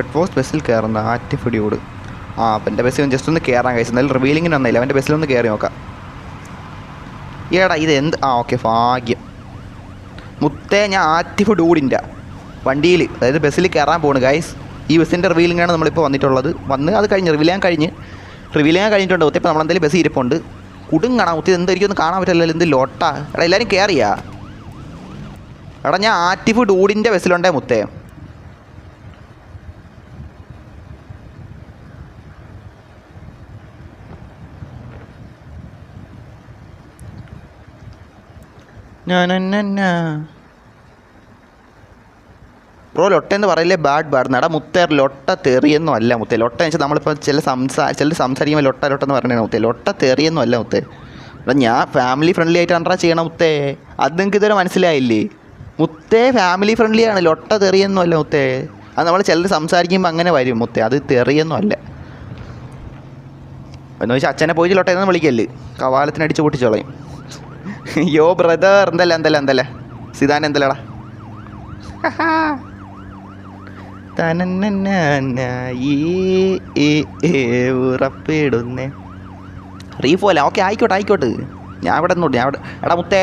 Red Fox ബസ്സിൽ കയറുന്ന ആറ്റിഫിഡിയോട് ആ അപ്പം എന്റെ ബസ്സിൽ ജസ്റ്റ് ഒന്ന് കയറാൻ കഴിച്ചു എന്നാലും റിവീലിങ്ങിന് വന്നില്ല അവന്റെ ബസ്സിലൊന്ന് കയറി നോക്കാം. ഏടാ ഇത് എന്ത്? ആ ഓക്കെ ഭാഗ്യം. മുത്തേ ഞാൻ ആറ്റിഫിഡ് ഊടിന്റെ വണ്ടിയിൽ അതായത് ബസ്സിൽ കയറാൻ പോണ് ഗൈസ് ഈ ബസ്സിന്റെ റിവീലിങ്ങാണ് നമ്മളിപ്പോൾ വന്നിട്ടുള്ളത്. വന്ന് അത് കഴിഞ്ഞ് ചെയ്യാൻ കഴിഞ്ഞ് ചെയ്യാൻ കഴിഞ്ഞിട്ടുണ്ട്. മുത്തേ ഇപ്പോൾ നമ്മളെന്തായാലും ബസ് ഇരിപ്പുണ്ട്. കുടുങ്ങണം മുത്തി എന്തായിരിക്കും ഒന്ന് കാണാൻ പറ്റില്ലല്ലോ എന്ത് ലോട്ടാ. എടാ എല്ലാവരും കയറിയാ എടാ ഞാൻ ആറ്റിഫിഡ് ഊടിന്റെ ബസ്സിലുണ്ടേ മുത്തേ. ബ്രോ ലൊട്ട എന്ന് പറയില്ലേ ബാഡ് ബാഡ് നട മുത്തേ ലൊട്ട തെറിയൊന്നും അല്ല മുത്തേ. ലൊട്ട എന്ന് വെച്ചാൽ നമ്മളിപ്പോൾ ചില സംസാ ചില സംസാരിക്കുമ്പോൾ ലൊട്ട ലൊട്ട എന്ന് പറഞ്ഞാൽ മുത്തേ. ലൊട്ട തെറിയൊന്നും അല്ല മുത്തേ. എടാ ഞാൻ ഫാമിലി ഫ്രണ്ട്ലി ആയിട്ട് അണ്ടാ ചെയ്യണം മുത്തേ. അത് നിങ്ങൾക്ക് ഇതുവരെ മനസ്സിലായില്ലേ? മുത്തേ ഫാമിലി ഫ്രണ്ട്ലി ആണ്. ലൊട്ട തെറിയൊന്നും അല്ല മുത്തേ. അത് നമ്മൾ ചിലർ സംസാരിക്കുമ്പോൾ അങ്ങനെ വരും മുത്തേ. അത് തെറിയൊന്നും അല്ല. എന്ന് വെച്ചാൽ അച്ഛനെ പോയി ലൊട്ടയെന്ന് വിളിക്കല്ലേ കവാലത്തിന് അടിച്ച് പൊട്ടിച്ചോളയും. യോ ബ്രദർ എന്തല്ല എന്തല്ല എന്തല്ല? സിതാൻ എന്തല്ലടാ? ഉറപ്പിടുന്നേ. റീഫോല ഓക്കെ ആയിക്കോട്ടെ ആയിക്കോട്ടെ. ഞാൻ അവിടെ നിന്നോട്ട് ഞാൻ അവിടെ എടാ മുത്തേ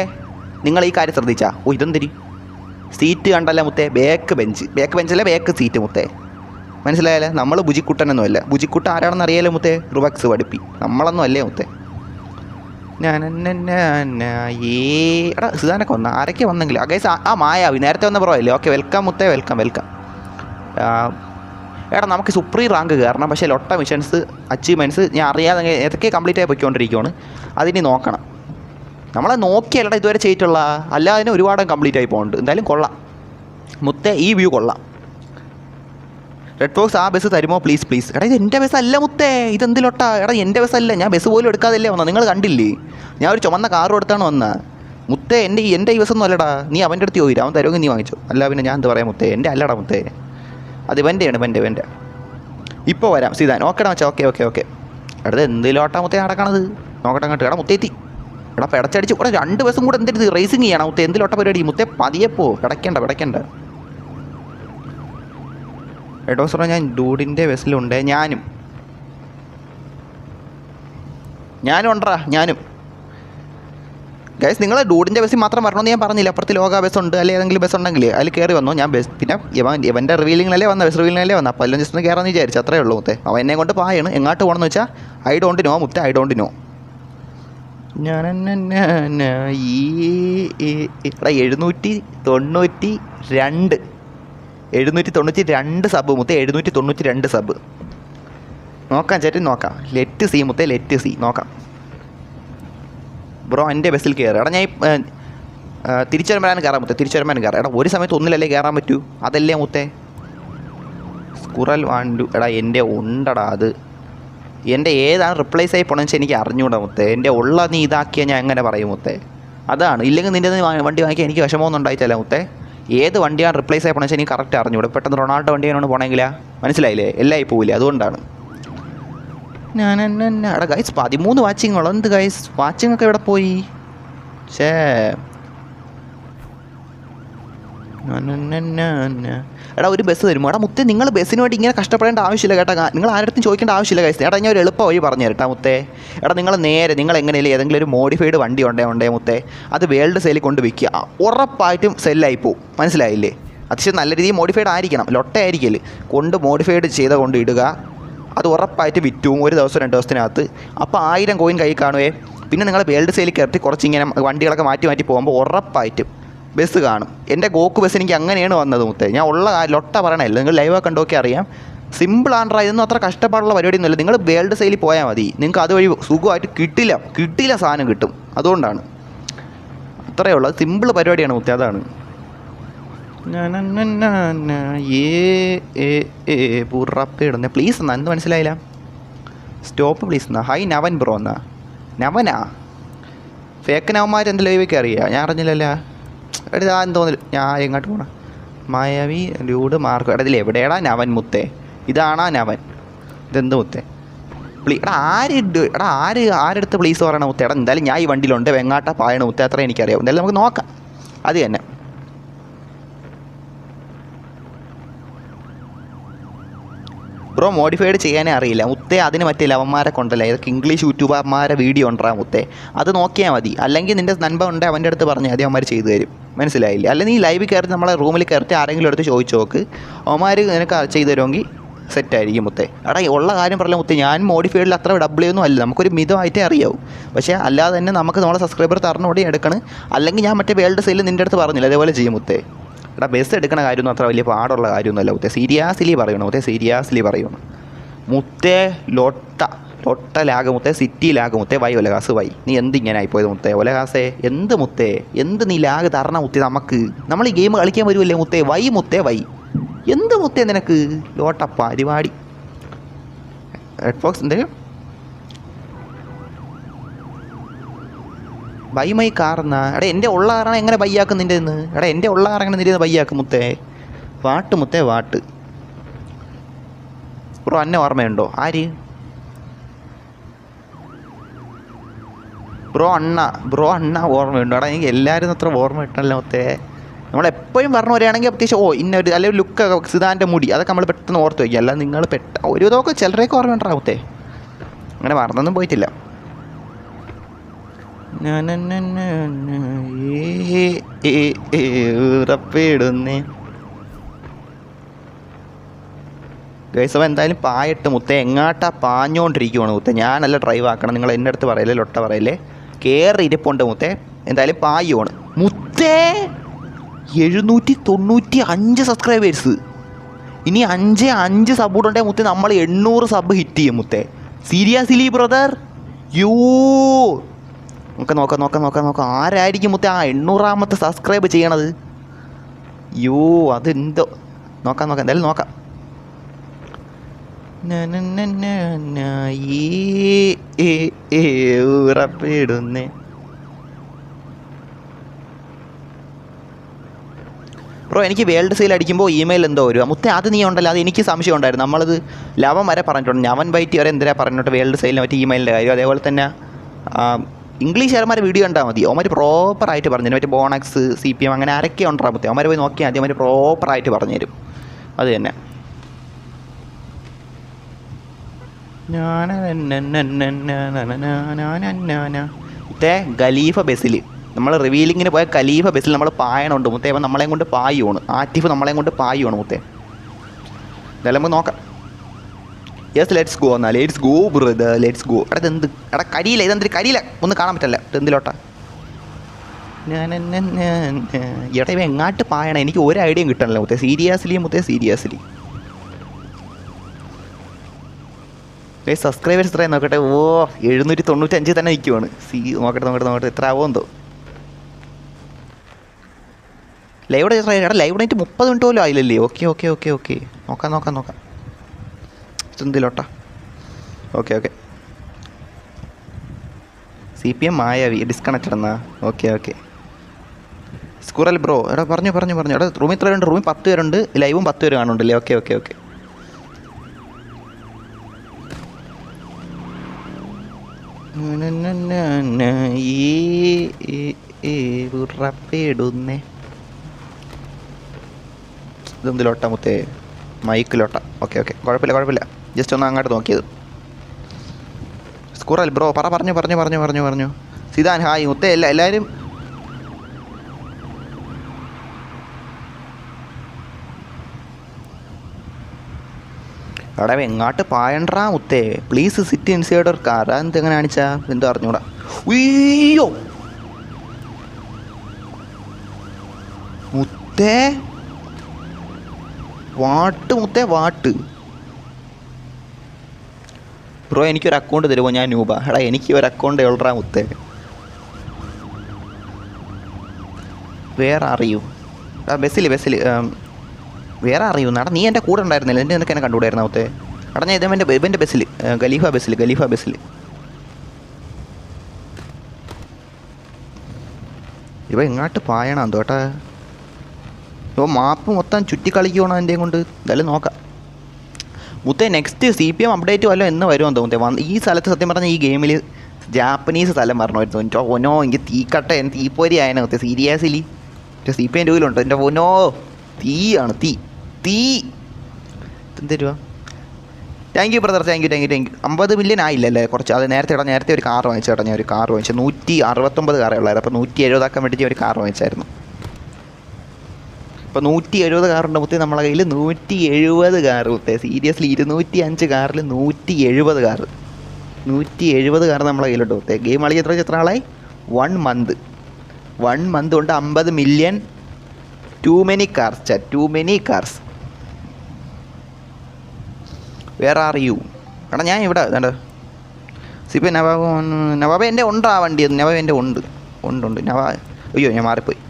നിങ്ങൾ ഈ കാര്യം ശ്രദ്ധിച്ചാ. ഓ ഇതെന്തിരി സീറ്റ് കണ്ടല്ല മുത്തേ? ബേക്ക് ബെഞ്ച് ബേക്ക് ബെഞ്ചല്ല ബേക്ക് സീറ്റ് മുത്തേ. മനസ്സിലായാലേ നമ്മൾ ബുജിക്കുട്ടനൊന്നുമല്ല ബുജിക്കുട്ടൻ ആരാണെന്ന് അറിയാലോ മുത്തേ? റുബക്സ് പഠിപ്പി. നമ്മളൊന്നും അല്ലേ മുത്തേ? ഞാൻ ഏ എടാ സുധാനൊക്കെ വന്ന ആരൊക്കെ വന്നെങ്കിൽ അഗൈസ് ആ മായാവി നേരത്തെ വന്ന പറയല്ലേ ഓക്കെ വെൽക്കം മുത്തേ വെൽക്കം വെൽക്കം. എടാ നമുക്ക് സുപ്രീം റാങ്ക് കയറണം. പക്ഷേ ലൊട്ട മിഷൻസ് അച്ചീവ്മെന്റ്സ് ഞാൻ അറിയാതെ ഏതൊക്കെ കംപ്ലീറ്റ് ആയി പൊയ്ക്കൊണ്ടിരിക്കുകയാണ് അതിനി നോക്കണം. നമ്മളെ നോക്കിയല്ലടാ ഇതുവരെ ചെയ്തിട്ടുള്ള. അല്ലാതെ തന്നെ ഒരുപാട് കംപ്ലീറ്റ് ആയി പോകുന്നുണ്ട് എന്തായാലും കൊള്ളാം. മുത്തേ ഈ വ്യൂ കൊള്ളാം. റെഡ് ഫോക്സ് ആ ബസ് തരുമോ? പ്ലീസ് പ്ലീസ് എടാ ഇത് എന്റെ ബസ് അല്ല മുത്തേ. ഇത് എന്തിലോട്ടാ എടാ എന്റെ ബസ് അല്ല. ഞാൻ ബസ് പോലും എടുക്കാതല്ലേ വന്നത് നിങ്ങൾ കണ്ടില്ലേ? ഞാൻ ഒരു ചുമന്ന കാറും എടുത്താണ് വന്നത് മുത്തേ എന്റെ ഈ എന്റെ ഈ ബസ്സൊന്നും അല്ലടാ. നീ അവന്റെ അടുത്ത് പോയി അവൻ തരുമെങ്കിൽ നീ വാങ്ങിച്ചു. അല്ല പിന്നെ ഞാൻ എന്ത് പറയാം മുത്തേ? എന്റെ അല്ലടാ മുത്തേ. അത് ഇവന്റെയാണ് ഇവന്റെ ഇവന്റെ. ഇപ്പോൾ വരാം. സീതാൻ ഓക്കെടാ മച്ചാ. Okay okay okay. അടുത്ത് എന്തിലോട്ടാ മുത്തേ നടക്കണത്? നോക്കട്ടെ അങ്ങോട്ട്. എടാ മുത്തേ എത്തി. എടാ പിടച്ചടിച്ച്. ഇവിടെ രണ്ട് ബസ്സും കൂടെ എന്തെടുത്ത് റേസിങ് ചെയ്യണം? മുത്തേ എന്തിലോട്ട പരിപാടി? മുത്തേ പതിയെ പോ. കിടക്കേണ്ട എടോ സാറോ ഞാൻ ഡൂഡിന്റെ ബസ്സിലുണ്ട്. ഞാനും. ഞാനും ഉണ്ടറാ ഞാനും. ഗൈസ് നിങ്ങൾ ഡൂഡിന്റെ ബസ്സിൽ മാത്രം വരണമെന്ന് ഞാൻ പറഞ്ഞില്ല? അപ്പുറത്ത് ലോക ബസ് ഉണ്ട് അല്ലെങ്കിൽ ഏതെങ്കിലും ബസ് ഉണ്ടെങ്കിൽ അതിൽ കയറി വന്നു. ഞാൻ ബസ് പിന്നെ ഇവൻ ഇവന്റെ റിവീലിങ്ങിലല്ലേ വന്ന? ബസ് റിവീലിങ്ങിലല്ലേ വന്ന? അപ്പോൾ ജസ്റ്റ് ഒന്ന് കയറാമെന്ന് വിചാരിച്ചു. അത്രേ ഉള്ളൂ മുത്തേ. അവൻ എന്നെ കൊണ്ട് പായാണ്. എങ്ങോട്ട് പോകണമെന്ന് വെച്ചാൽ ഐ ഡോണ്ട് നോ മുത്തേ ഐ ഡോണ്ട് നോ. ഞാൻ ഈ എഴുന്നൂറ്റി തൊണ്ണൂറ്റി രണ്ട് എഴുന്നൂറ്റി തൊണ്ണൂറ്റി രണ്ട് സബ് മുത്ത് എഴുന്നൂറ്റി തൊണ്ണൂറ്റി രണ്ട് സബ് നോക്കാം ചേട്ടൻ നോക്കാം. ലെറ്റ് സി മുത്ത് ലെറ്റ് സി നോക്കാം. ബ്രോ എന്റെ ബസ്സിൽ കയറുക എടാ ഞാൻ തിരിച്ചുവരുമ്പോഴാണ് കയറാൻ മുത്തേ തിരിച്ചു കയറാം എടാ ഒരു സമയത്ത് ഒന്നിലല്ലേ കയറാൻ പറ്റൂ? അതല്ലേ മുത്തേ? സ്കുറൽ വാണ്ടു. എടാ എന്റെ ഉണ്ടടാ അത്. എന്റെ ഏതാണ് റിപ്ലേസ് ആയി പോണെന്ന് എനിക്ക് അറിഞ്ഞൂടാ മുത്തേ. എന്റെ ഉള്ള നീ ഇതാക്കിയാൽ ഞാൻ എങ്ങനെ പറയും മുത്തേ? അതാണ്. ഇല്ലെങ്കിൽ നിന്റെ വണ്ടി വാങ്ങിക്കാൻ എനിക്ക് വിഷമമൊന്നും ഉണ്ടായിട്ടല്ല മുത്തേ. ഏത് വണ്ടിയാണ് റിപ്ലേസ് ആയി പോകണമെന്ന് വെച്ചാൽ കറക്റ്റ് അറിഞ്ഞൂടെ. പെട്ടെന്ന് റൊണാൾഡോ വണ്ടിയാണ് പോണെങ്കിലാ? മനസ്സിലായില്ലേ? എല്ലാം പോവില്ല അതുകൊണ്ടാണ്. ഞാൻ എന്നെ അവിടെ ഗൈസ് പതിമൂന്ന് വാച്ചിങ്ങുള്ളൂ എന്ത് ഗൈസ് വാച്ചിങ്ങൊക്കെ ഇവിടെ പോയി? ഷേ എടാ ഒരു ബസ് തരുമോ? എടാ മുത്തേ നിങ്ങൾ ബസ്സിന് വേണ്ടി ഇങ്ങനെ കഷ്ടപ്പെടേണ്ട ആവശ്യമില്ല കേട്ടോ. നിങ്ങൾ ആരുടെ ചോദിക്കേണ്ട ആവശ്യമില്ല ഗൈസ് എടാ ഞാൻ ഒരു എളുപ്പ വഴി പറഞ്ഞു തരട്ടാ മുത്തേ. എടാ നിങ്ങൾ നേരെ നിങ്ങൾ എങ്ങനെയല്ലേ ഏതെങ്കിലും ഒരു മോഡിഫൈഡ് വണ്ടി ഉണ്ടേ ഉണ്ടേ മുത്തേ. അത് വേൾഡ് സെയിൽ കൊണ്ട് വിൽക്കുക. ഉറപ്പായിട്ടും സെല്ലായി പോവും. മനസ്സിലായില്ലേ? അത്യാവശ്യം നല്ല രീതിയിൽ മോഡിഫൈഡ് ആയിരിക്കണം. ലൊട്ട ആയിരിക്കൽ കൊണ്ട് മോഡിഫൈഡ് ചെയ്ത കൊണ്ട് ഇടുക. അത് ഉറപ്പായിട്ട് വിറ്റും ഒരു ദിവസം രണ്ട് ദിവസത്തിനകത്ത്. അപ്പോൾ ആയിരം കോയിൻ കൈ കാണുവേ. പിന്നെ നിങ്ങൾ വേൾഡ് സെയിൽ കയറി കുറച്ച് ഇങ്ങനെ വണ്ടികളൊക്കെ മാറ്റി മാറ്റി പോകുമ്പോൾ ഉറപ്പായിട്ടും ബസ് കാണും. എന്റെ ഗോക്ക് ബസ് എനിക്ക് അങ്ങനെയാണ് വന്നത് മുത്തേ. ഞാൻ ഉള്ള ലൊട്ട പറയണല്ലോ നിങ്ങൾ ലൈവ് കണ്ടോക്കെ അറിയാം. സിമ്പിൾ ആണ്ട്രാ ഇതൊന്നും അത്ര കഷ്ടപ്പാടുള്ള പരിപാടിയൊന്നുമില്ല. നിങ്ങൾ വേൾഡ് സെയിലിൽ പോയാൽ മതി. നിങ്ങൾക്ക് അതുവഴി സുഖമായിട്ട് കിട്ടില്ല കിട്ടില്ല സാധനം കിട്ടും. അതുകൊണ്ടാണ്. അത്രയേ ഉള്ളൂ. സിമ്പിൾ പരിപാടിയാണ് മുത്തേ അതാണ്. ഏറപ്പിടുന്നേ പ്ലീസ് എന്നാ എന്ത് മനസ്സിലായില്ല? സ്റ്റോപ്പ് പ്ലീസ് എന്നാ. ഹൈ നവൻ ബ്രോ എന്നാ. നവനാ? ഫേക്ക് നവന്മാർ എന്റെ ലൈവൊക്കെ അറിയാം? ഞാൻ അറിഞ്ഞില്ലല്ലോ. എടാ ഞാൻ തോന്നില്ല. ഞാൻ എങ്ങോട്ട് പോണ? മായാവി ലൂഡ് മാർക്ക്. എടാ ഇതിൽ എവിടെയാടാ നവൻ മുത്തേ? ഇതാണാ നവൻ. ഇതെന്ത് മുത്തേ? പ്ലീ എടാ ആര് എടാ ആര് ആരെടുത്ത് പ്ലീസ് പറയണ മുത്തേ? എടാ എന്തായാലും ഞാൻ ഈ വണ്ടിയിലുണ്ട്. വെങ്ങാട്ട പായണ മുത്തേ. അത്ര എനിക്കറിയാം. എന്തായാലും നമുക്ക് നോക്കാം. അത് തന്നെ. ബ്രോ മോഡിഫൈഡ് ചെയ്യാനേ അറിയില്ല. മുത്തേ അതിന് മറ്റേ ലവന്മാരെ കൊണ്ടല്ല? ഇതൊക്കെ ഇംഗ്ലീഷ് യൂട്യൂബർമാരെ വീഡിയോ ഉണ്ടാ മുത്തേ. അത് നോക്കിയാൽ മതി. അല്ലെങ്കിൽ നിന്റെ നൻപ ഉണ്ട് അവന്റെ അടുത്ത് പറഞ്ഞാൽ മതി അവന്മാർ ചെയ്തു തരും. മനസ്സിലായില്ല? അല്ലെങ്കിൽ നീ ലൈവിൽ കയറി നമ്മളെ റൂമിൽ കയറിയിട്ട് ആരെങ്കിലും അടുത്ത് ചോദിച്ചു നോക്ക്. അവന്മാർ നിനക്ക് ചെയ്തു തരുമെങ്കിൽ സെറ്റായിരിക്കും മുത്തേ. എടാ ഉള്ള കാര്യം പറയില്ല മുത്തേ ഞാൻ മോഡിഫൈഡിൽ അത്ര ഡബ്ല്യൂ ഒന്നും അല്ല. നമുക്കൊരു മിതമായിട്ടേ അറിയാവും. പക്ഷേ അല്ലാതെ തന്നെ നമുക്ക് നമ്മളെ സബ്സ്ക്രൈബർ തരണോടെ എടുക്കണം. അല്ലെങ്കിൽ ഞാൻ മറ്റേ വേൾഡ് സെയിൽ നിന്റെ അടുത്ത് പറഞ്ഞില്ല? അതേപോലെ ചെയ്യും മുത്തേ. എടാ ബസ് എടുക്കണ കാര്യമൊന്നും അത്ര വലിയ പാടുള്ള കാര്യമൊന്നുമല്ല മുത്തേ. സീരിയാസ്ലി പറയണം മുത്തേ സീരിയാസ്ലി പറയണം. മുത്തേ ലൊട്ട ലൊട്ട ലാഗ് മുത്തേ സിറ്റി ലാഗ് മുത്തേ വൈ ഒലകാസ് വൈ. നീ എന്ത് ഇങ്ങനെ ആയിപ്പോയത് മുത്തേ? ഒലകാസേ എന്ത് മുത്തേ? എന്ത് നീ ലാഗ് തരണ മുത്തേ നമുക്ക്? നമ്മൾ ഈ ഗെയിം കളിക്കാൻ വരുമല്ലേ മുത്തേ? വൈ മുത്തേ വൈ. എന്ത് മുത്തേ നിനക്ക്? ലോട്ട പരിപാടി. റെഡ് ഫോക്സ് എന്തെങ്കിലും? ബൈ മൈ കാർ എന്നാ? എടാ എന്റെ ഉള്ള കാറാണ് എങ്ങനെ ബൈയാക്കും നിന്റെ നിന്ന് എടാ എന്റെ ഉള്ള കാർ എങ്ങനെ നിന്റെ ബൈയാക്കും മുത്തേ? വാട്ട് മുത്തേ വാട്ട്? ബ്രോ അന്നെ ഓർമ്മയുണ്ടോ? ആര്? ബ്രോ അണ്ണ. ബ്രോ അണ്ണ ഓർമ്മയുണ്ടോ? എടാ എനിക്ക് എല്ലാവരും അത്ര ഓർമ്മ കിട്ടണല്ലോ മുത്തേ. നമ്മളെപ്പോഴും പറഞ്ഞു വരികയാണെങ്കിൽ അത്യാവശ്യം ഓ ഇന്ന ഒരു അല്ലെങ്കിൽ ലുക്ക് സിതാന്റെ മുടി അതൊക്കെ നമ്മൾ പെട്ടെന്ന് ഓർത്ത് വയ്ക്കുക അല്ല നിങ്ങൾ പെട്ട ഒരു ഇതൊക്കെ ചിലരെയൊക്കെ ഓർമ്മയുണ്ടാവും മുത്തേ. അങ്ങനെ മറന്നൊന്നും പോയിട്ടില്ല. ഉറപ്പിടുന്നേ. ഗൈസവ എന്തായാലും പായിട്ട് മുത്ത. എങ്ങാട്ടാ പാഞ്ഞുകൊണ്ടിരിക്കുവാണ് മുത്ത. ഞാനല്ല ഡ്രൈവ് ആക്കണം. നിങ്ങൾ എന്റെ അടുത്ത് പറയല്ലേ ലൊട്ട പറയല്ലേ? കയറി ഇരിപ്പുണ്ട് മുത്തേ. എന്തായാലും പായുവാണ്. മുത്തേ! എഴുന്നൂറ്റി തൊണ്ണൂറ്റി അഞ്ച് സബ്സ്ക്രൈബേഴ്സ് ഇനി അഞ്ച് അഞ്ച് സപ്പോർട്ട് ഉണ്ടെങ്കിൽ മുത്തേ നമ്മൾ എണ്ണൂറ് സബ് ഹിറ്റ് ചെയ്യും മുത്തേ. സീരിയസ്ലി ബ്രദർ യോ നമുക്ക് നോക്കാം നോക്കാം നോക്കാം നോക്കാം. ആരായിരിക്കും മുത്തേ ആ എണ്ണൂറാമത്തെ സബ്സ്ക്രൈബ് ചെയ്യണത്? യോ അതെന്തോ. നോക്കാം നോക്കാം. എന്തായാലും നോക്കാം. ഉറപ്പിടുന്നേ. ബ്രോ എനിക്ക് വേൾഡ് സെയിൽ അടിക്കുമ്പോൾ ഇമെയിൽ എന്തോ വരും മുത്തേ അത് നീ ഉണ്ടല്ലോ. അത് എനിക്ക് സംശയം ഉണ്ടായിരുന്നു. നമ്മളത് ലവൻ വരെ പറഞ്ഞിട്ടുണ്ട്. ഞവൻ ബൈറ്റ് വരെ എന്തിനാ പറഞ്ഞിട്ട് വേൾഡ് സെയിലിനെ പറ്റി ഇമെയിലിന്റെ കാര്യം? അതേപോലെ തന്നെ ഇംഗ്ലീഷുകാരന്മാരെ വീഡിയോ കണ്ടാൽ മതി. അവന്മാർ പ്രോപ്പറായിട്ട് പറഞ്ഞു തരും. മറ്റേ ബോണക്സ് സി പി എം അങ്ങനെ ആരൊക്കെ ഉണ്ടാകാൻ പറ്റും അവന്മാർ പോയി നോക്കിയാൽ മതി. അവന്മാർ പ്രോപ്പറായിട്ട് പറഞ്ഞു തരും. അത് തന്നെ. മുത്തേ ഖലീഫ ബസ്സിൽ നമ്മൾ റിവീലിങ്ങിന് പോയ ഖലീഫ ബസ്സിൽ നമ്മൾ പായണുണ്ട് മുത്തേ. അപ്പം നമ്മളെയും കൊണ്ട് പായുവാണ്. ആറ്റിഫ് നമ്മളെയും കൊണ്ട് പായുവാണ് മുത്തേ. എന്തായാലും നമുക്ക് നോക്കാം. യെസ് ലെറ്റ്സ് ഗോ എന്നാൽ let's go brother let's go എടാ ഇതെന്ത് എടാ കരിയില്ല ഇതെന്തൊരു കരിയില്ല ഒന്ന് കാണാൻ പറ്റില്ല. ഇതെന്തിലോട്ടാ എടാ ഇവ എങ്ങാട്ട് പായണം? എനിക്ക് ഒരു ഐഡിയയും കിട്ടണല്ലോ മുത്തേ. സീരിയസ്ലി മുത്തേ സീരിയസ്ലി സബ്സ്ക്രൈബേഴ്സ് എത്രയും നോക്കട്ടെ. ഓ എഴുന്നൂറ്റി തൊണ്ണൂറ്റഞ്ച് തന്നെ നിൽക്കുവാണ് സി നോക്കട്ടെ നോക്കട്ടെ നോക്കട്ടെ. എത്ര ആവോ എന്തോ. ലൈവ് ഡേറ്റ് ലൈവ് ഡേറ്റ് മുപ്പത് മിനിറ്റ് പോലും ആയില്ലല്ലേ? ഓക്കെ ഓക്കെ ഓക്കെ ഓക്കെ നോക്കാം നോക്കാം നോക്കാം. എന്തിലോട്ടാ okay okay. C P M മായാവി ഡിസ്കണക്റ്റഡ് എന്നാ? Okay okay. സ്കൂറൽ ബ്രോ എടാ പറഞ്ഞു പറഞ്ഞു പറഞ്ഞു. എടാ റൂമിൽ ഇത്ര പേരുണ്ട് റൂമിൽ പത്ത് പേരുണ്ട്. ലൈവും പത്ത് പേര് കാണുന്നുണ്ടല്ലേ? Okay okay okay. ഇതെന്തിലോട്ട മുത്തേ? മൈക്കിലോട്ട ഓക്കെ ഓക്കെ. കുഴപ്പമില്ല കുഴപ്പമില്ല. ജസ്റ്റ് ഒന്ന് അങ്ങോട്ട് നോക്കിയത്. സ്കൂറൽ ബ്രോ പറ പറഞ്ഞു പറഞ്ഞു പറഞ്ഞു പറഞ്ഞു പറഞ്ഞു. സിതാൻ ഹായ് മുത്തേ എല്ലാ എല്ലാവരും എടാ എങ്ങാട്ട് പായണ്ടാ മുത്തേ പ്ലീസ് സിറ്റ് ഇൻസൈഡ് ഒരു കാർ എങ്ങനെ കാണിച്ചാ? എന്തോ അറിഞ്ഞൂടാ? ഉയ്യോ മുത്തേ വാട്ട് മുത്തേ വാട്ട്? ബ്രോ എനിക്കൊരു അക്കൗണ്ട് തരുമോ? ഞാൻ നൂബ എടാ എനിക്ക് ഒരു അക്കൗണ്ട് എവിടാ മുത്തേ? വേറെ അറിയൂ ആ ബസ്സിൽ ബസ്സിൽ വേറെ അറിയൂ നട നീ എന്റെ കൂടെ ഉണ്ടായിരുന്നില്ല? എന്റെ നിനക്ക് എന്നെ കണ്ടുകൂടായിരുന്നു മുത്തേ? എടാ ഞാൻ ഇതേ എന്റെ ഇവന്റെ ബസ്സിൽ ഖലീഫ ബസ്സിൽ ഖലീഫ ബസ്സിൽ ഇവ എങ്ങോട്ട് പായണം തോട്ടാ ഇപ്പോൾ മാപ്പ് മൊത്തം ചുറ്റി എന്റെയും എന്റെ കൊണ്ട്? എന്തായാലും നോക്കാം. മുത്തേ next C P M update വല്ലതും എന്ന് വരുമെന്ന് തോന്നുന്നത് വന്ന് ഈ സ്ഥലത്ത് സത്യം പറഞ്ഞാൽ ഈ ഗെയിമിൽ ജാപ്പനീസ് സ്ഥലം പറഞ്ഞായിരുന്നു. എന്റെ ഒനോ എനിക്ക് തീക്കട്ട എനിക്ക് തീപ്പൊരി ആയതിനെ മുത്തേ സീരിയസ്ലി സി പി എം രൂപയിലുണ്ട് എന്റെ ഒനോ തീയാണ് തീ തീ എന്ത് തരുവാ? Thank you brother thank you thank you thank you അമ്പത് മില്യൺ ആയില്ലല്ലേ? കുറച്ച് അത് നേരത്തെ ഇടാൻ നേരത്തെ ഒരു കാർ വാങ്ങിച്ചു ചേട്ടാ ഞാൻ ഒരു കാർ വാങ്ങിച്ചു നൂറ്റി അറുപത്തൊമ്പത് കാറേ ഉള്ളായിരുന്നു. അപ്പോൾ നൂറ്റി എഴുപതാക്കാൻ വേണ്ടി ഞാൻ ഒരു കാർ വാങ്ങിച്ചായിരുന്നു ഇപ്പോൾ നൂറ്റി എഴുപത് കാറുണ്ട് മുത്തേ നമ്മളെ കയ്യിൽ നൂറ്റി എഴുപത് കാറ് മുത്തേ. സീരിയസ്ലി ഇരുന്നൂറ്റി അഞ്ച് കാറിൽ നൂറ്റി എഴുപത് കാറ് നൂറ്റി എഴുപത് കാർ നമ്മളെ കയ്യിലുണ്ട് മുത്തേ. ഗെയിം കളി എത്ര എത്ര ആളായി? വൺ മന്ത് വൺ മന്ത് കൊണ്ട് അമ്പത് മില്യൺ ടു മെനി കാർസ് ചാ. Too many cars where are you എടാ ഞാൻ ഇവിടെ. വേണ്ട സിപ്പി നവാബ് നവാബ് എന്റെ ഉണ്ട് ആ വണ്ടി. നവാബ് എന്റെ ഉണ്ട്. ഉണ്ട് ഉണ്ട്. നവാ അയ്യോ ഞാൻ മാറിപ്പോയി.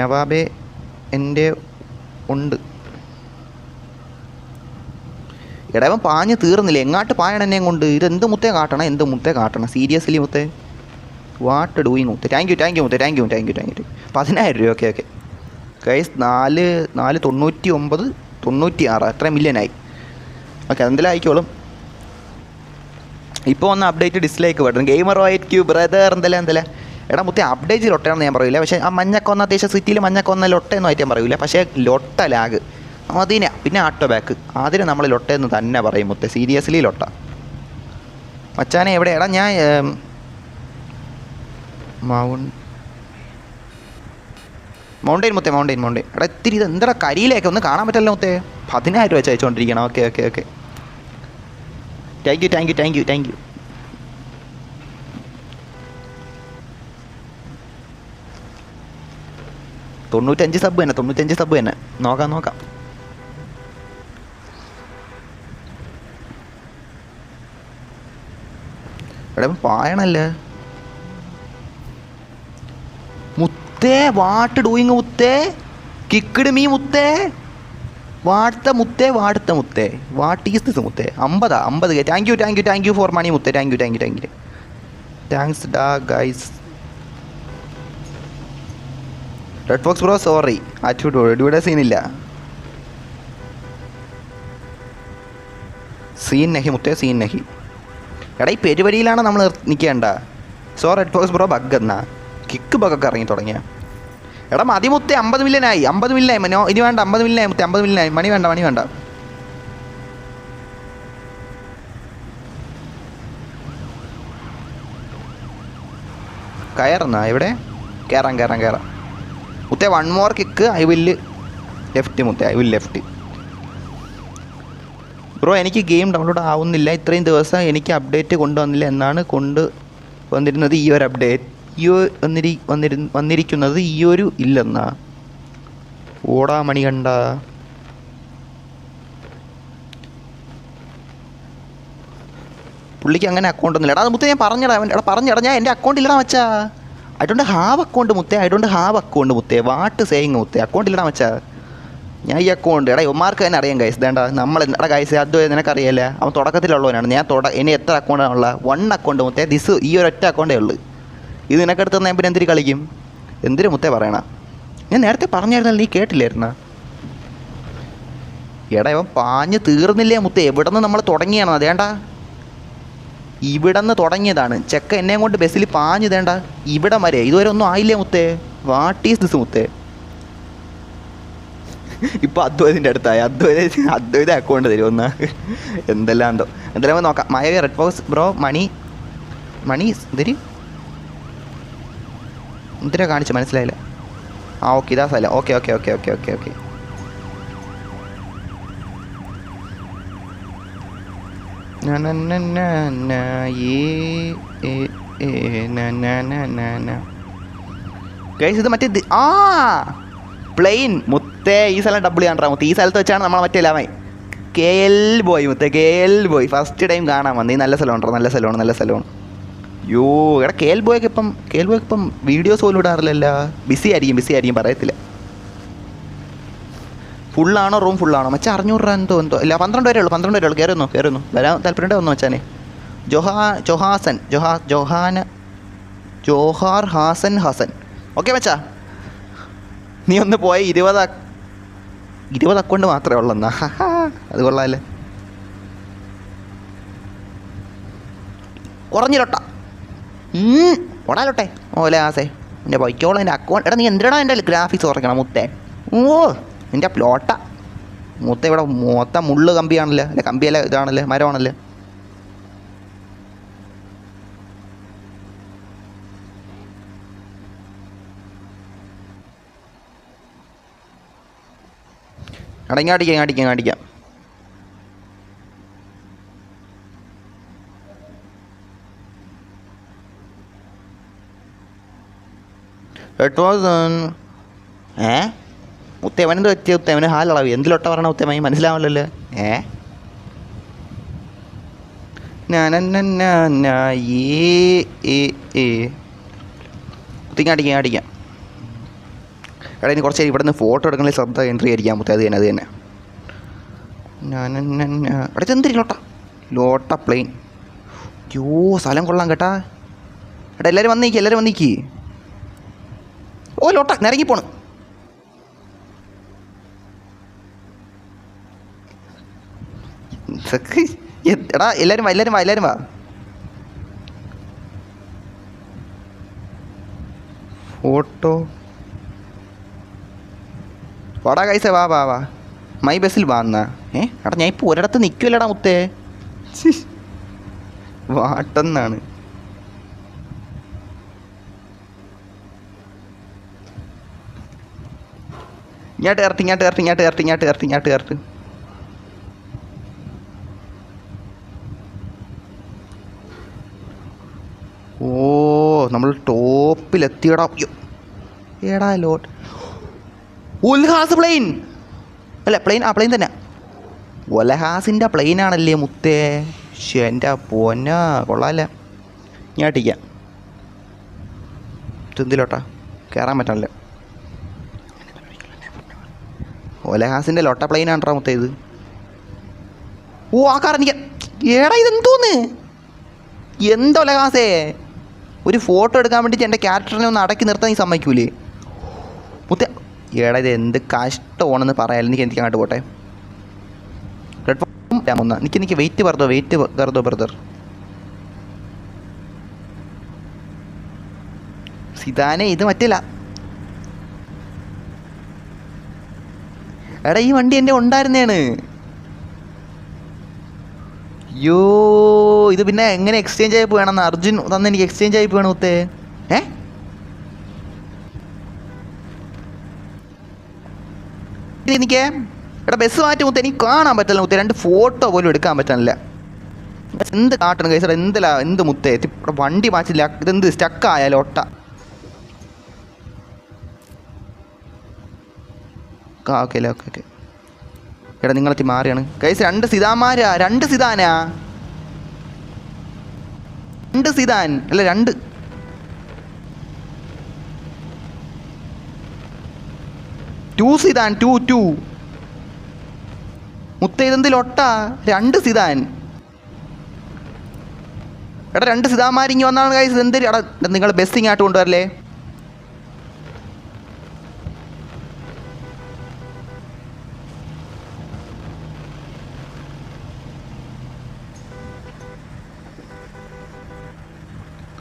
നവാബെ എന്റെ ഉണ്ട്. എടാ ഇവൻ പാഞ്ഞ് തീർന്നില്ല? എങ്ങാട്ട് പായണം എന്നെ കൊണ്ട്? ഇത് എന്ത് മുത്തേ കാട്ടണം? എന്ത് മുത്തേ കാട്ടണം? സീരിയസ്ലി മുത്തേ? വാട്ട് ഡൂയിങ് മുത്തേ. താങ്ക് യു താങ്ക് യു മുത്തേ thank you thank you thank you പതിനായിരം രൂപ ഓക്കെ ഓക്കെ കൈസ് നാല് നാല് തൊണ്ണൂറ്റി ഒമ്പത് തൊണ്ണൂറ്റി ആറ് അത്ര മില്യനായി ഓക്കെ അതെന്തെങ്കിലും ആയിക്കോളും. ഇപ്പോൾ ഒന്ന് അപ്ഡേറ്റ് ഡിസ്ലൈക്ക് പെടും ഗെയിമർ വൈറ്റ് ക്യൂ ബ്രദർ എന്തെല്ലാം എന്തെല്ലാം? എടാ മുത്തേ അപ്ഡേറ്റ് ലൊട്ടയാണെന്ന് ഞാൻ പറയില്ല പക്ഷേ ആ മഞ്ഞക്കൊന്ന അത്യാവശ്യം സിറ്റിയിൽ മഞ്ഞക്കൊന്ന ലൊട്ടയെന്നും ആയിട്ട് ഞാൻ പറയില്ല പക്ഷേ ലൊട്ട ലാഗ് അതിനെ പിന്നെ ആട്ടോ ബാക്ക് അതിന് നമ്മൾ ലൊട്ടയെന്ന് തന്നെ പറയും മുത്തേ സീരിയസ്ലി ലൊട്ട. മച്ചാനെ എവിടെ? എടാ ഞാൻ മൗണ്ട് മൗണ്ടെയിൻ മുത്തേ മൗണ്ടെയിൻ മൗണ്ടെയിൻ എടാ ഇത്തിരി ഇത് എന്താ കരിയിലേക്ക് ഒന്ന് കാണാൻ പറ്റല്ലോ മുത്തേ. പതിനായിരം രൂപ വെച്ച് അയച്ചുകൊണ്ടിരിക്കണം okay okay okay. Thank you thank you thank you thank you തൊണ്ണൂറ്റഞ്ച് സബ് തന്നെ തൊണ്ണൂറ്റഞ്ച് സബ് തന്നെ നോക്കാം നോക്കാം. എടാ പായണല്ലേ? മുത്തേ വാട്ട് ഡൂയിങ് മുത്തേ? കിക്കിട് മീ മുത്തേ? വാടുത്ത മുത്തേ വാടുത്ത മുത്തേ. വാട്ട് ഈസ് ദിസ് മുത്തേ? അമ്പതാ അമ്പത്. Thank you thank you thank you for money മുത്തേ. Thank you thank you thank you thanks ഡാ guys red fox bro sorry attitude ഇവിടെ സീനില്ല സീൻ നഹി മുത്തേ സീൻ നഹി എടാ ഈ പെരുവരിയിലാണ് നമ്മൾ നിൽക്കേണ്ട so red fox bro bug എന്നാ. കിക്ക് ബഗൊക്കെ ഇറങ്ങി തുടങ്ങിയ. എടാ മതി മുത്തേ അമ്പത് മില്യനായി അമ്പത് മില്യനായി മനോ ഇനി വേണ്ട അമ്പത് മില്യനായി മുത്തേ അമ്പത് മില്യനായി മണി വേണ്ട മണി വേണ്ട. കയറുന്നാ എവിടെ കയറാം കയറാം കയറാം മുത്തേ one more kick I will left മുത്തേ ഐ വിൽ ലെഫ്റ്റ് ബ്രോ എനിക്ക് ഗെയിം ഡൗൺലോഡ് ആവുന്നില്ല. ഇത്രയും ദിവസം എനിക്ക് അപ്ഡേറ്റ് കൊണ്ടുവന്നില്ല. എന്നാണ് കൊണ്ട് വന്നിരുന്നത് ഈ ഒരു അപ്ഡേറ്റ് ഈ വന്നിരി വന്നിരു വന്നിരിക്കുന്നത് ഈ ഒരു ഇല്ലെന്നാ. ഓടാ മണി കണ്ട പുള്ളിക്ക് അങ്ങനെ അക്കൗണ്ട് ഒന്നുമില്ല. എടാ മുത്തേ ഞാൻ പറഞ്ഞടാ. എടാ പറഞ്ഞടാ ഞാൻ എന്റെ അക്കൗണ്ട് ഇല്ലടാ മച്ചാ. ഐ ഡോണ്ട് ഹാവ് അക്കൗണ്ട് മുത്തേ ഐ ഡോണ്ട് ഹാവ് അക്കൗണ്ട് മുത്തേ വാട്ട് സേയിങ് മുത്തേ അക്കൗണ്ട് ഇല്ലടാ മച്ചാ. ഞാൻ ഈ അക്കൗണ്ട് എടാ ഒമാർക്ക് തന്നെ അറിയാം ഗൈസ് വേണ്ട നമ്മൾ എടാ ഗൈസ് അത് നിനക്കറിയാലേ അവൻ തുടക്കത്തിലുള്ളവനാണ്. ഞാൻ തുട ഇനി എത്ര അക്കൗണ്ടാണുള്ള വൺ അക്കൗണ്ട് മുത്തേ ദിസ് ഈ ഒരു ഒറ്റ അക്കൗണ്ടേ ഉള്ളൂ. ഇത് നിനക്കെടുത്ത് തന്നെ പിന്നെ എന്തിരി കളിക്കും? എന്തിനു മുത്തേ പറയണ? ഞാൻ നേരത്തെ പറഞ്ഞായിരുന്നല്ലോ നീ കേട്ടില്ലായിരുന്ന? എടാ ഇവൻ പാഞ്ഞ് തീർന്നില്ലേ മുത്തേ? എവിടെ നിന്ന് നമ്മൾ തുടങ്ങിയാണ്? അതേണ്ട? ഇവിടെ നിന്ന് തുടങ്ങിയതാണ്. ചെക്ക എന്നെയും കൊണ്ട് ബസ്സിൽ പാഞ്ഞു തേണ്ട ഇവിടെ വരെ. ഇതുവരെ ഒന്നും ആയില്ലേ മുത്തേ? വാട്ട് ഈസ് ദിസ് മുത്തേ? ഇപ്പൊ അദ്വൈതിന്റെ അടുത്തായി. അദ്വൈത അദ്വൈത അക്കൗണ്ട് തരും ഒന്ന്? എന്തെല്ലാം എന്തോ എന്തെല്ലാം നോക്കാം. Maya red box bro money. Money ഇതിരി. എന്തിനാ കാണിച്ചു? മനസ്സിലായില്ല. ആ ഓക്കെ ഇതാ സ്ഥലം. Okay okay okay okay okay okay guys ഇത് മറ്റേ ഇത്- ആ! പ്ലെയിൻ മുത്തേ ഈ സ്ഥലം ഡബിൾ ചെയ്യാൻ മുത്തേ ഈ സ്ഥലത്ത് വെച്ചാണ് നമ്മളെ മറ്റേ ലാമേ. കെ എൽ ബോയ് മുത്തേ K L boy first time കാണാൻ വന്നു. ഈ നല്ല സ്ഥലമുണ്ടോ നല്ല സ്ഥലമാണ് നല്ല സ്ഥലമാണ്. യോ എടാ കെ എൽ ബോയ്ക്ക് ഇപ്പം കെ എൽ ബോയ്ക്ക് ഇപ്പം വീഡിയോസ് പോലും ഇടാറില്ലല്ലോ. ബിസി ആയിരിക്കും ബിസി ആയിരിക്കും പറയത്തില്ല. ഫുള്ളാണോ റൂം ഫുള്ളാണോ മച്ചാ അറുന്നൂറ് രൂപ എന്തോ എന്തോ. ഇല്ല പന്ത്രണ്ട് വരെ ഉള്ളൂ പന്ത്രണ്ട് വരെ ഉള്ളൂ. കയറുന്നു കയറുന്നു വരാൻ താല്പര്യം വന്നു മച്ചാനെ ജൊഹാ ജൊഹാസൻ ജൊഹാ ജൊഹാന ജോഹാർ ഹാസൻ ഹസൻ. ഓക്കെ മച്ചാ. നീ ഒന്ന് പോയി ഇരുപത് ഇരുപത് അക്കൗണ്ട് മാത്രമേ ഉള്ളെന്നാ അത് കൊള്ളാമല്ലേ കുറഞ്ഞിരട്ട. ഓടാലോട്ടെ ഓലെ ആസേ. എന്റെ ബൈക്കോളം എന്റെ അക്കൗണ്ട് എടാ നീ എന്തിനാ എന്റെ ഗ്രാഫിക്സ് കുറയ്ക്കണം മുത്തേ? ഓ നിന്റെ പ്ലോട്ട. മൊത്തം ഇവിടെ മൊത്തം മുള്ള് കമ്പിയാണല്ലേ? അല്ലെ കമ്പിയല്ല ഇതാണല്ലേ? മരമാണല്ലേ? അടങ്ങാടിക്കാം കാണിക്കാം അടിക്കാം എട്ട് വാസ് ഏ? ഉത്തമനെന്ത് പറ്റിയ ഉത്തേമന് ഹാലളവ്. എന്തിലൊട്ട പറയണ ഉത്തമ മനസ്സിലാവില്ലല്ലോ ഏ? കുത്തിങ്ങ അടിക്കാം എടാ ഇനി കുറച്ച് ഇവിടെ നിന്ന് ഫോട്ടോ എടുക്കണമെങ്കിൽ ശ്രദ്ധ എൻട്രി ആയിരിക്കാം മുത്തേ അത് തന്നെ അത് തന്നെ. എടാ ഇതെന്തിരി ലോട്ട? ലോട്ട പ്ലെയിൻ. യോ സ്ഥലം കൊള്ളാം കേട്ടാ. എടാ എല്ലാവരും വന്നേക്കി എല്ലാവരും വന്നേക്കി. ഓ ലോട്ട നിരങ്ങി എടാ എല്ലാവരും വാ എല്ലാവരും വാ എല്ലാവരും വാ. ഫോട്ടോ. വാടാ കൈസ വാ വാ വാ. മൈ ബസ്സിൽ വാ എന്നാ. ഏ എടാ ഞാൻ ഇപ്പോൾ ഒരിടത്ത് നിൽക്കുമല്ലടാ മുത്തേ. വാട്ടെന്നാണ്. ഇങ്ങോട്ട് ഇറത്തി ഇങ്ങോട്ട് ഇറത്തി ഇങ്ങോട്ട് ഇറത്തി ഇങ്ങോട്ട് ഇറത്തി ഇങ്ങോട്ട് കയറട്ട്. നമ്മൾ ടോപ്പിലെത്തിയടാ. എടാ ലോട്ട് ഉൽഹാസ് പ്ലെയിൻ. അല്ല പ്ലെയിൻ ആ പ്ലെയിൻ തന്നെ. ഒലഹാസിന്റെ പ്ലെയിനാണല്ലേ മുത്തേ. എന്റെ പൊന്ന കൊള്ളാമല്ലേ ഞാൻ ഇട്ടിക്കാം ചുന്തിലോട്ടാ കയറാൻ പറ്റണല്ലേ. ഒലഹാസിന്റെ ലൊട്ട പ്ലെയിനാണ്ട്രാ മുത്തേ ഇത്. ഓ ആ കാർ ഏടാ ഇതെന്തോന്ന്? എന്തോ ഒലഹാസേ ഒരു ഫോട്ടോ എടുക്കാൻ വേണ്ടിയിട്ട് എന്റെ ക്യാരക്ടറിനെ ഒന്ന് അടക്കി നിർത്താൻ നീ സമ്മതിക്കൂലേ? മുത്ത ഏടാ ഇത് എന്ത് കഷ്ടമാണെന്ന് പറയാൻ എനിക്ക് എനിക്ക് അങ്ങോട്ട് പോട്ടെ? ഒന്ന്. എനിക്ക് എനിക്ക് വെയിറ്റ് പറഞ്ഞോ വെയിറ്റ് കറുതോ ബ്രദർ സിതാനെ ഇത് മറ്റില്ല. എടാ ഈ വണ്ടി എന്റെ ഉണ്ടായിരുന്നേണ്. യോ ഇത് പിന്നെ എങ്ങനെ എക്സ്ചേഞ്ച് ആയി വേണമെന്ന് അർജുൻ തന്നെ എനിക്ക് എക്സ്ചേഞ്ച് ആയി പോകണം മുത്തേ ഏ? എനിക്ക് എടാ ബസ് മാറ്റി മുത്തേ എനിക്ക് കാണാൻ പറ്റില്ല മുത്തേ രണ്ട് ഫോട്ടോ പോലും എടുക്കാൻ പറ്റാനില്ല. എന്ത് കാട്ടണം കഴിച്ചാൽ എന്തിലാ എന്ത് മുത്തേ? ഇവിടെ വണ്ടി മാറ്റില്ല. ഇതെന്ത് സ്റ്റക്കായാലും ഒട്ട. ഓക്കെ അല്ലേ ഓക്കെ ഓക്കെ എടാ നിങ്ങളെത്തി മാറിയാണ് കൈസ് രണ്ട് സിതാമാരാ. രണ്ട് സിതാനാ. രണ്ട് സിതാൻ. അല്ല രണ്ട്. ടു സിതാൻ ടു ടു മുത്ത ഇതെന്തിൽ ഒട്ട? രണ്ട് സിതാൻ. എടാ രണ്ട് സിതാമാരിങ്ങി വന്നാണ് കൈസ് എന്തിരി എടാ നിങ്ങൾ ബസ്സിങ്ങായിട്ട് കൊണ്ടുവരല്ലേ?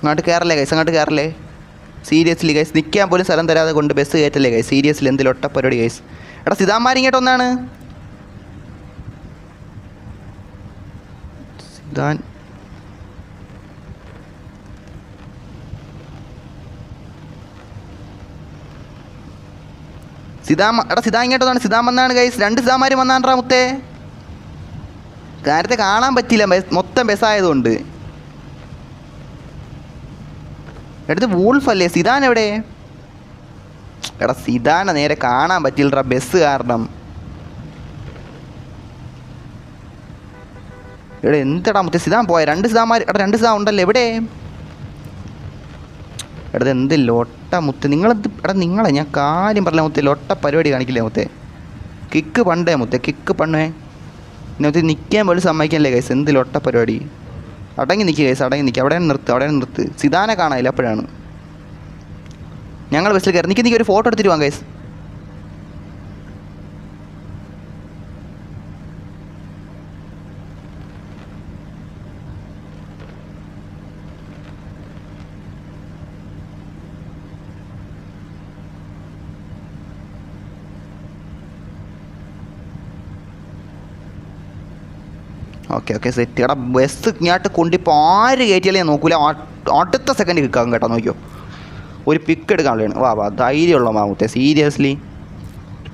അങ്ങോട്ട് കയറല്ലേ കൈസ് അങ്ങോട്ട് കയറല്ലേ സീരിയസ്ലി കൈസ് നിൽക്കാൻ പോലും സ്ഥലം തരാതെ കൊണ്ട് ബസ് കയറ്റല്ലേ കൈസ് സീരിയസ്ലി എന്തെങ്കിലും ഒട്ട പരിപാടി കൈസ് എടാ സിതാമാരി ഇങ്ങോട്ട് ഒന്നാണ് സിതാൻ. സിതാമ എടാ സിതാ ഇങ്ങോട്ട് വന്നാണ്. സിതാം വന്നാണ് കൈസ് രണ്ട് സിതാമാരും വന്നാണ്ടാ മുത്തേ. കാര്യത്തെ കാണാൻ പറ്റിയില്ല ബസ് മൊത്തം ബസ്സായതുകൊണ്ട് എടുത്ത് വൂൾഫ് അല്ലേ? സിതാൻ എവിടെ? എടാ സിതാനെ നേരെ കാണാൻ പറ്റില്ലടാ ബസ് കാരണം. എടാ എന്തടാ മുത്തേ സിതാൻ പോയ? രണ്ട് സിതാമാർ എടാ രണ്ട് സിതാ ഉണ്ടല്ലോ എവിടെ? എടാ എന്ത് ലൊട്ട മുത്ത് നിങ്ങളെന്ത് എടാ നിങ്ങളെ ഞാൻ കാര്യം പറഞ്ഞ മുത്തേ ലൊട്ട പരിപാടി കാണിക്കില്ലേ മുത്തേ? കിക്ക് പണ്ടേ മുത്തേ കിക്ക് പണ്ണേ ഇന്നത്തെ നിൽക്കാൻ പോലും സമ്മതിക്കാനല്ലേ കൈസ് എന്ത് ലൊട്ട പരിപാടി? അടങ്ങി നിൽക്കുക കേസ് അടങ്ങി നിൽക്കുക അവിടെ നിർത്ത് അവിടെ നിർത്ത്. സിതാനെ കാണാനില്ല അപ്പോഴാണ്. ഞങ്ങൾ ബസ്സിൽ കയറി. നിൽക്കി നിൽക്കി ഒരു ഫോട്ടോ എടുത്തിട്ട് വാങ്ങ കേസ് ഓക്കെ ഓക്കെ സെറ്റ് എടാ ബസ് ഇങ്ങോട്ട് കൊണ്ടിപ്പോൾ ആര് കയറ്റിയാലും ഞാൻ നോക്കൂല. അടുത്ത സെക്കൻഡ് കിക്കാകും കേട്ടോ നോക്കിയോ. ഒരു പിക്ക് എടുക്കാൻ വേണം വാ വാ ധൈര്യമുള്ള മാമൂത്തെ സീരിയസ്ലി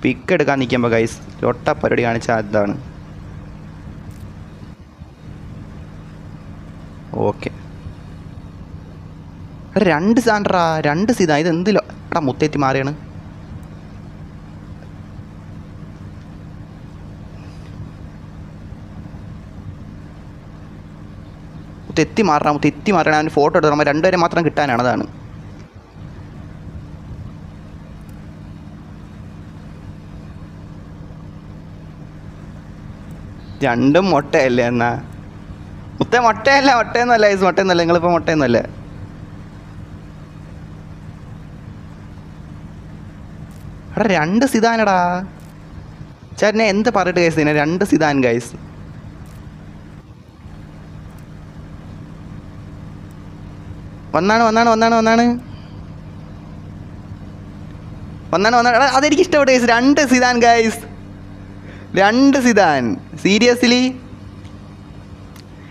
പിക്ക് എടുക്കാൻ നിൽക്കുമ്പോൾ ഗൈസ് ലൊട്ട പരിപാടി കാണിച്ചാൽ അതാണ് ഓക്കെ രണ്ട് സാൻഡറാ രണ്ട് സീതാ ഇത് എന്തിലോ? എടാ മുത്തേറ്റി മാറിയാണ്. തെത്തി മാറണം തെത്തി മാറണം അവന് ഫോട്ടോ എടുത്ത് നമ്മൾ രണ്ടുപേരെ മാത്രം കിട്ടാനാണ് അതാണ്. രണ്ടും മുട്ടയല്ലേ എന്നാ? മുത്ത മുട്ടയല്ല മുട്ടയൊന്നുമല്ല ഐസ് മുട്ടയൊന്നുമല്ല നിങ്ങളിപ്പോൾ മുട്ടയൊന്നുമല്ല. എടാ രണ്ട് സിതാനടാ. ചേട്ടനെ എന്ത് പറഞ്ഞിട്ട് ഗൈസ് ഇതിനെ രണ്ട് സിതാൻ ഗൈസ് വന്നാണ് വന്നാണ് വന്നാണ് വന്നാണ്. വന്നാണ് വന്നാണ്. അതെനിക്ക് ഇഷ്ടപ്പെട്ടു ഗൈസ് രണ്ട് സിതാൻ ഗൈസ് രണ്ട് സിതാൻ സീരിയസ്ലി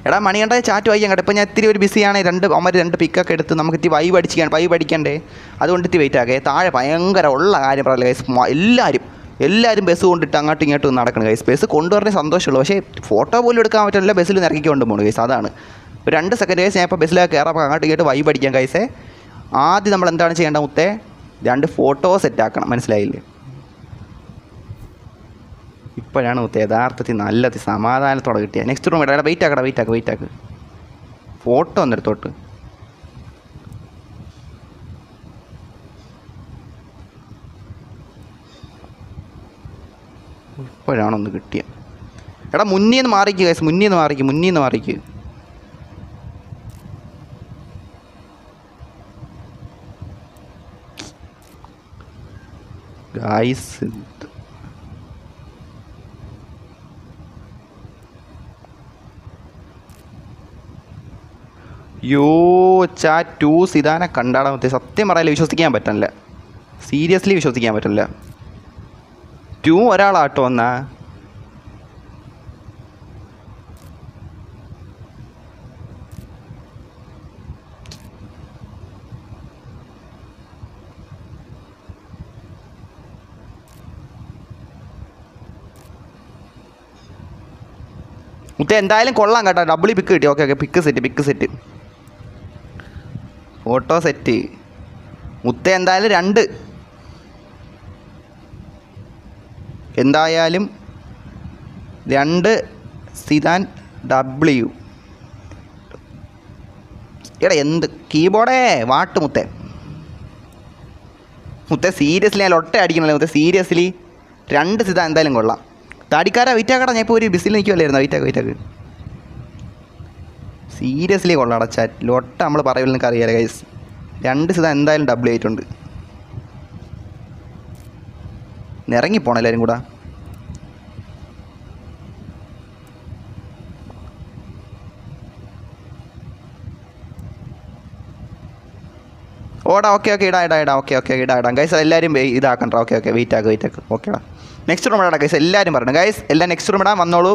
എടാ മണികണ്ഠ ചാറ്റ് വായിക്കാൻ കേട്ടോ. ഇപ്പോൾ ഞാൻ ഇത്തിരി ഒരു ബിസിയാണ് രണ്ട് അമ്മ രണ്ട് പിക്കൊക്കെ എടുത്ത് നമുക്ക് ഇത്തിരി വൈബ് അടിക്കാൻ വൈബ് അടിക്കണ്ടേ? അതുകൊണ്ട് ഇത്തിരി വെയിറ്റ് ആക്കേ. താഴെ ഭയങ്കര ഉള്ള കാര്യം പറയല്ല ഗൈസ് എല്ലാവരും എല്ലാവരും ബസ് കൊണ്ടിട്ട് അങ്ങോട്ടും ഇങ്ങോട്ടും നടക്കണം ഗൈസ് ബസ് കൊണ്ടുവരണേ സന്തോഷമുള്ളൂ. പക്ഷേ ഫോട്ടോ പോലും എടുക്കാൻ പറ്റില്ല ബസ്സിൽ നിറക്കി കൊണ്ടുപോകണം ഗൈസ് അതാണ്. രണ്ട് സെക്കൻഡ് കഴിച്ച് ഞാൻ ഇപ്പോൾ ബസ്സിലേക്ക് കയറാം അങ്ങോട്ട് ഇങ്ങോട്ട് വൈബ് അടിക്കാം ഗൈസേ ആദ്യം നമ്മൾ എന്താണ് ചെയ്യേണ്ട മുത്തേ? രണ്ട് ഫോട്ടോ സെറ്റ് ആക്കണം മനസ്സിലായില്ലേ? ഇപ്പോഴാണ് മുത്തേ യഥാർത്ഥത്തിൽ നല്ല സമാധാനത്തോടെ കിട്ടിയത് നെക്സ്റ്റ് റൂം ഇടാ വെയിറ്റ് ആക്കടാ വെയിറ്റ് ആക്ക് വെയിറ്റ് ആക്ക്. ഫോട്ടോ ഒന്നെടുത്തോട്ട് ഇപ്പോഴാണ് ഒന്ന് കിട്ടിയത് എടാ മുന്നിൽ നിന്ന് മാറിക്ക് മുന്നിൽ നിന്ന് ഗായ്സ് യോ ചാ ടു സിതാനെ കണ്ടാടാൻ പറ്റിയ സത്യം പറയാല്ല വിശ്വസിക്കാൻ പറ്റില്ല സീരിയസ്ലി വിശ്വസിക്കാൻ പറ്റില്ല ടു ഒരാളാട്ടോ എന്നാ? മുത്ത എന്തായാലും കൊള്ളാം കേട്ടോ. ഡബിൾ പിക്ക് കിട്ടി. Okay okay pick set pick set auto set മുത്ത എന്തായാലും രണ്ട്. എന്തായാലും രണ്ട് സിതാൻ ഡബ്ല്യു എടാ എന്ത് കീബോർഡേ വാട്ട് മുത്തേ? മുത്തേ സീരിയസ്ലി ഞാൻ ഒട്ട അടിക്കണല്ലോ മുത്തേ? സീരിയസ്ലി രണ്ട് സിതാൻ എന്തായാലും കൊള്ളാം. താടിക്കാരാ വെയിറ്റാക്കടാ ഞാൻ ഇപ്പോൾ ഒരു ബിസിൽ നിൽക്കുമല്ലായിരുന്നു വെയിറ്റാക്ക് വെയിറ്റാക്ക് സീരിയസ്ലി കൊള്ളാടാ ചാറ്റ്. ലൊട്ട നമ്മൾ പറയില്ല നിങ്ങൾക്ക് അറിയാലോ ഗൈസ് രണ്ട് സിത എന്തായാലും ഡബിൾ ആയിട്ടുണ്ട് ഇറങ്ങിപ്പോണം എല്ലാവരും കൂടെ. ഓടാ ഓക്കെ ഓക്കെ ഇടാ ഇടാ ഇടാ ഓക്കെ ഓക്കെ ഇടാ ഇടാം. ഗൈസ് എല്ലാവരും ഇതാക്കണ്ട. ഓക്കെ ഓക്കെ വെയിറ്റ് ആക്കുക വെയിറ്റ് ആക്കുക ഓക്കെടാ. നെക്സ്റ്റ് റൂം ഇടാം ഗൈസ് എല്ലാവരും പറഞ്ഞു ഗൈസ് എല്ലാം നെക്സ്റ്റ് റൂം ഇടാൻ വന്നോളൂ.